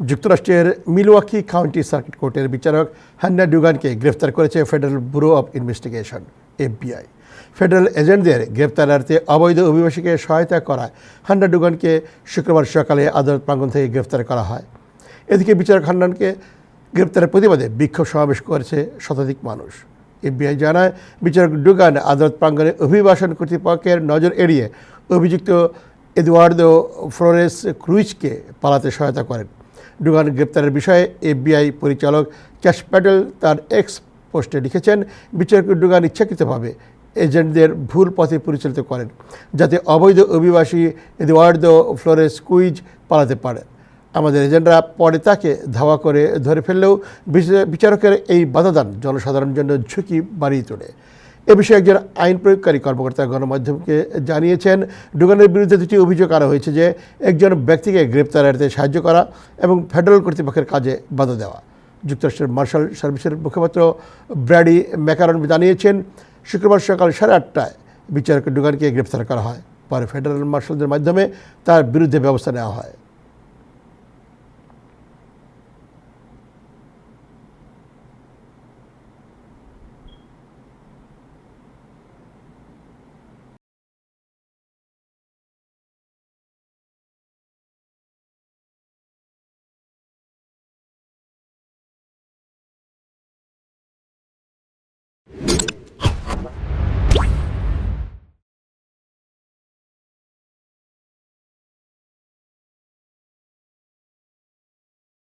যুক্তরাষ্ট্রের Milwaukee county circuit কোর্টের বিচারক হান্না ডুগানকে গ্রেফতার করেছে federal bureau of investigation, FBI. Federal এজেন্টদের গ্রেপ্তারার্থে অবৈধ অভিবাসীকে সহায়তা করা হান্না ডুগানকে শুক্রবার সকালে আদালত প্রাঙ্গণ থেকে গ্রেফতার করা হয়। এদিকে বিচারক হান্নানকে গ্রেপ্তারের প্রতিবাদে বিক্ষোভ সমাবেশ করেছে শতাধিক মানুষ। এফবিআই জানায়, বিচারক ডুগান আদালত প্রাঙ্গণে অভিবাসন কর্তৃপক্ষের নজর এড়িয়ে অভিযুক্ত এদুয়ার্দো ফ্লোরেস ক্রুইজকে পালাতে সহায়তা করেন। ডুগান গ্রেপ্তারের বিষয়ে এফবিআই পরিচালক ক্যাশ প্যাটেল তার এক্স পোস্টে লিখেছেন, বিচারক ডুগান ইচ্ছাকৃতভাবে এজেন্টদের ভুল পথে পরিচালিত করেন যাতে অবৈধ অভিবাসী এদুয়ার্দো ফ্লোরেস কুইজ পালাতে পারে। আমাদের এজেন্টরা পরে তাকে ধাওয়া করে ধরে ফেললেও বিচারকের এই বাধাদান জনসাধারণের জন্য ঝুঁকি বাড়িয়ে তোলে। এ বিষয়ে একজন আইন প্রয়োগকারী কর্মকর্তা গণমাধ্যমকে জানিয়েছেন, ডুগানের বিরুদ্ধে দুটি অভিযোগ আনা হয়েছে যে একজন ব্যক্তিকে গ্রেপ্তার এড়াতে সাহায্য করা এবং ফেডারেল কর্তৃপক্ষের কাজে বাধা দেওয়া। যুক্তরাষ্ট্রের মার্শাল সার্ভিসের মুখপাত্র ব্র্যাডি ম্যাকারন জানিয়েছেন, শুক্রবার সকাল সাড়ে আটটায় বিচারক ডুগানকে গ্রেপ্তার করা হয়। পরে ফেডারেল মার্শালদের মাধ্যমে তার বিরুদ্ধে ব্যবস্থা নেওয়া হয়।